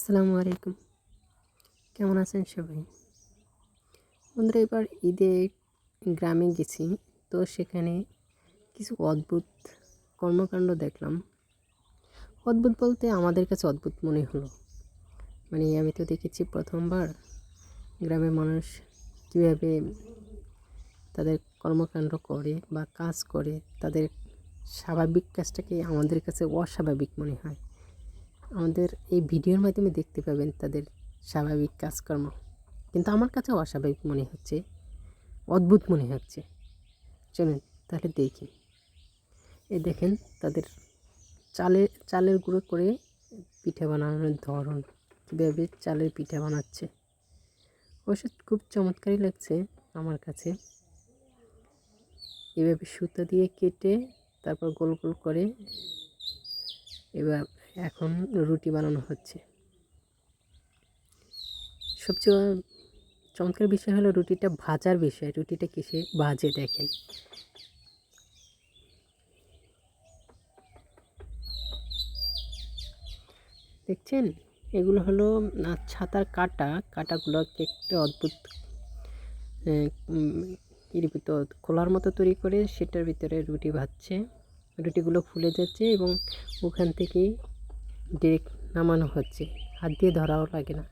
আসসালামু আলাইকুম। কেমন আছেন সবাই? বন্ধুরা, এবার ঈদে গ্রামে গেছি, তো সেখানে কিছু অদ্ভুত কর্মকাণ্ড দেখলাম। অদ্ভুত বলতে আমাদের কাছে অদ্ভুত মনে হলো। মানে আমি তো দেখেছি প্রথমবার গ্রামের মানুষ কীভাবে তাদের কর্মকাণ্ড করে বা কাজ করে, তাদের স্বাভাবিক কাজটাকে আমাদের কাছে অস্বাভাবিক মনে হয়। আমাদের এই ভিডিওর মাধ্যমে দেখতে পাবেন তাদের স্বাভাবিক কাজকর্ম। কিন্তু আমার কাছে অস্বাভাবিক মনে হচ্ছে, অদ্ভুত মনে হচ্ছে। চলুন তাহলে দেখি। এ দেখেন তাদের চালের চালের গুঁড়ো করে পিঠে বানানোর ধরন, কীভাবে চালের পিঠা বানাচ্ছে। অবশ্য খুব চমৎকারই লাগছে আমার কাছে। এভাবে সুতো দিয়ে কেটে তারপর গোল গোল করে এবার এখন রুটি বানানো হচ্ছে। সবচেয়ে চমৎকার বিষয় হলো রুটিটা ভাজার বিষয়, রুটিটা কিসে? ভাজে, দেখেন। দেখছেন? এগুলো হলো ছাতার কাটা। কাটাগুলো একটু অদ্ভুত খোলার মতো তৈরি করে সেটার ভিতরে রুটি ভাজছে। রুটিগুলো ফুলে যাচ্ছে এবং ওখান থেকেই ডিরেক্ট নামানো হচ্ছে। হাত দিয়ে ধরাও লাগে না।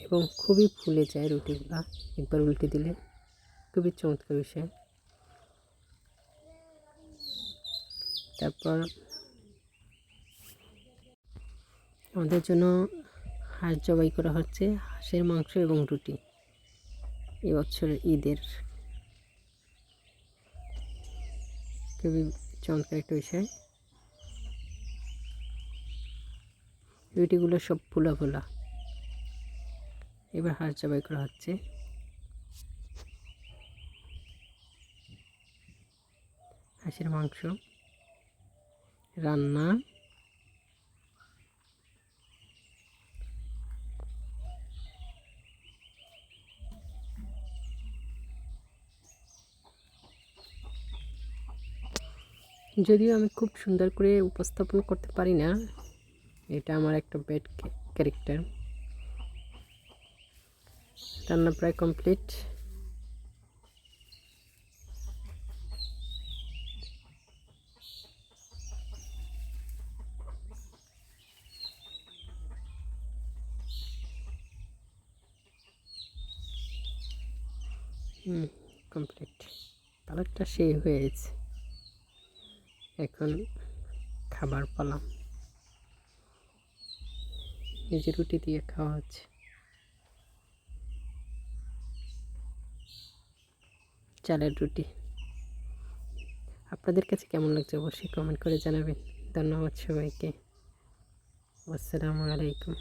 এবং খুবই ফুলে যায় রুটিগুলা একবার উল্টে দিলে খুবই চমৎকার বিষয়। তারপর আমাদের জন্য হাঁস জবাই করা হচ্ছে হাঁসের মাংস এবং রুটি এবছর ঈদের। খুবই চমৎকার একটা বিষয়। রুটিগুলো সব ফুলা ফুলা এবার হাঁস জবাই করা হচ্ছে। হাঁসের মাংস, রান্না, যদিও আমি খুব সুন্দর করে উপস্থাপন করতে পারি না এটা আমার একটা ব্যাড ক্যারেক্টার রান্না প্রায় কমপ্লিট কমপ্লিট কালারটা সেই হয়েছে। এখন খাবার পালাম। এই যে রুটি দিয়ে খাওয়া হচ্ছে। চালের রুটি। আপনাদের কাছে কেমন লাগছে অবশ্যই কমেন্ট করে জানাবেন। ধন্যবাদ সবাইকে। আসসালামু আলাইকুম।